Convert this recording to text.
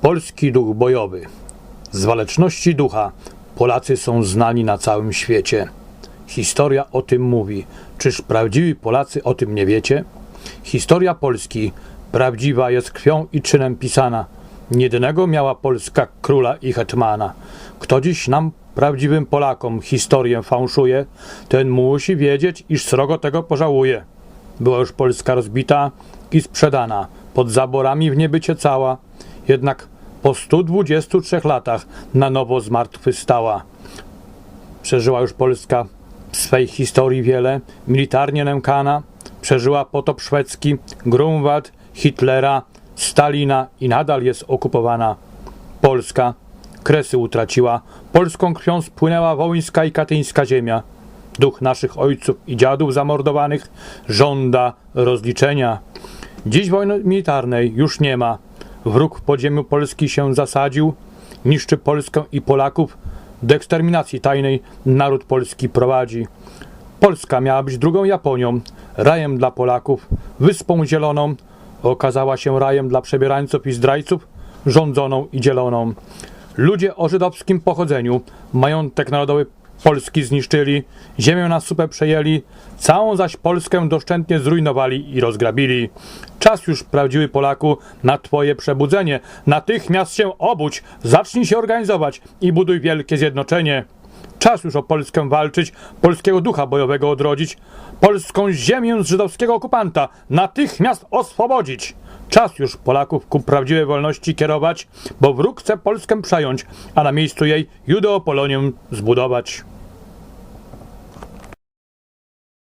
Polski duch bojowy. Z waleczności ducha Polacy są znani na całym świecie. Historia o tym mówi. Czyż prawdziwi Polacy o tym nie wiecie? Historia Polski prawdziwa jest krwią i czynem pisana. Jednego miała Polska króla i hetmana. Kto dziś nam, prawdziwym Polakom, historię fałszuje, ten musi wiedzieć, iż srogo tego pożałuje. Była już Polska rozbita i sprzedana, pod zaborami w niebycie cała. Jednak po 123 latach na nowo zmartwychwstała. Przeżyła już Polska w swej historii wiele, militarnie nękana. Przeżyła potop szwedzki, Grunwald, Hitlera, Stalina i nadal jest okupowana. Polska kresy utraciła, polską krwią spłynęła wołyńska i katyńska ziemia. Duch naszych ojców i dziadów zamordowanych żąda rozliczenia. Dziś wojny militarnej już nie ma. Wróg w podziemiu Polski się zasadził, niszczy Polskę i Polaków, do eksterminacji tajnej naród polski prowadzi. Polska miała być drugą Japonią, rajem dla Polaków, wyspą zieloną, okazała się rajem dla przebierańców i zdrajców, rządzoną i dzieloną. Ludzie o żydowskim pochodzeniu majątek narodowy Polski zniszczyli, ziemię na supę przejęli, całą zaś Polskę doszczętnie zrujnowali i rozgrabili. Czas już prawdziwy Polaku na twoje przebudzenie. Natychmiast się obudź, zacznij się organizować i buduj wielkie zjednoczenie. Czas już o Polskę walczyć, polskiego ducha bojowego odrodzić, polską ziemię z żydowskiego okupanta natychmiast oswobodzić. Czas już Polaków ku prawdziwej wolności kierować, bo wróg chce Polskę przejąć, a na miejscu jej Judeopolonię zbudować.